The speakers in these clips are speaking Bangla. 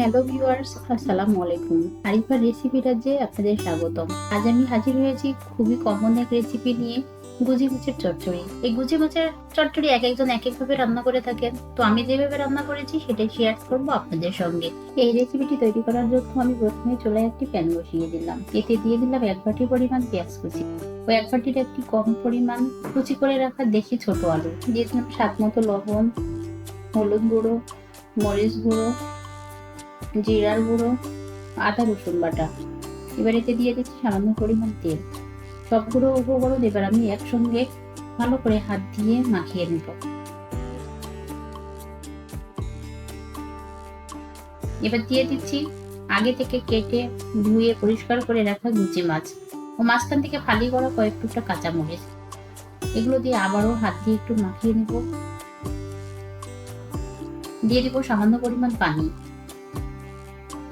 হ্যালো ভিউয়ার্স, আসসালামু আলাইকুম। আরিফার রেসিপি রাজ্যে আপনাদের স্বাগতম। আজ আমি হাজির হয়েছি খুবই কমন এক রেসিপি নিয়ে, গুজি মাছের চচ্চড়ি। এই গুজি মাছের চচ্চড়ি এক একজন এক এক ভাবে রান্না করে থাকেন। তো আমি যেভাবে রান্না করেছি সেটাই শেয়ার করব আপনাদের সঙ্গে। এই রেসিপিটি তৈরি করার জন্য আমি প্রথমে চুলায় একটি প্যান বসিয়ে দিলাম। এতে দিয়ে দিলাম এক বাটি পরিমাণ পেঁয়াজ কুচি। ও এক বাটির একটি কম পরিমাণ কুচি করে রাখা দেশি ছোট আলু। দিয়ে দিলাম স্বাদ মতো লবণ, হলুদ গুঁড়ো, মরিচ গুঁড়ো জিরার গুঁড়ো, আদা, রসুন বাটা। এবার এতে দিয়ে দিচ্ছি সামান্য পরিমাণ তেল। সবগুলো উপকরণ এবার আমি একসঙ্গে ভালো করে হাত দিয়ে মাখিয়ে নেব। এবার দিয়ে দিচ্ছি আগে থেকে কেটে ধুয়ে পরিষ্কার করে রাখা গুচি মাছ। ও মাঝখান থেকে ফালি করা কয়েক টুকরা কাঁচামরিচ। এগুলো দিয়ে আবারও হাত দিয়ে একটু মাখিয়ে নেব। দিয়ে দিব সামান্য পরিমাণ পানি।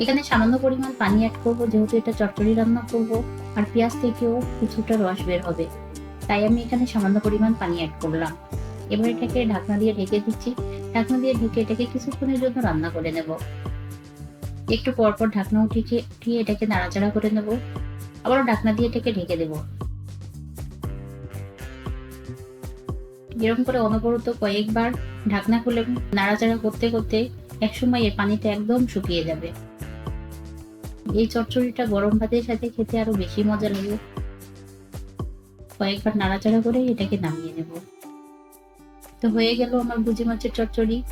এখানে সামান্য পরিমাণ পানি অ্যাড করব, যেহেতু এটা চচ্চড়ি রান্না করব, আর পেঁয়াজ থেকেও কিছুটা রস বের হবে। তাই আমি এখানে সামান্য পরিমাণ পানি অ্যাড করলাম। এবার এটাকে ঢাকনা দিয়ে ঢেকে দিচ্ছি। ঢাকনা দিয়ে ঢেকে এটাকে কিছুক্ষণের জন্য রান্না করে নেব। একটু পর পর ঢাকনা উঠিয়ে উঠিয়ে এটাকে নাড়াচাড়া করে নেব। আবারও ঢাকনা দিয়ে এটাকে ঢেকে দেব। এরকম করে অনবরত কয়েকবার ঢাকনা খুলে নাড়াচাড়া করতে করতে একসময় এর পানিটা একদম শুকিয়ে যাবে। এই চচ্চড়িটা গরম ভাতের সাথে খেতে আরও বেশি মজা লাগে। কয়েকবার নাড়াচাড়া করে এটাকে নামিয়ে নেব। তো হয়ে গেল আমার বুঝি মাছের চচ্চড়ি।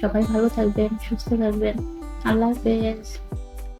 সবাই ভালো থাকবেন, সুস্থ থাকবেন। আল্লাহ হাফেজ।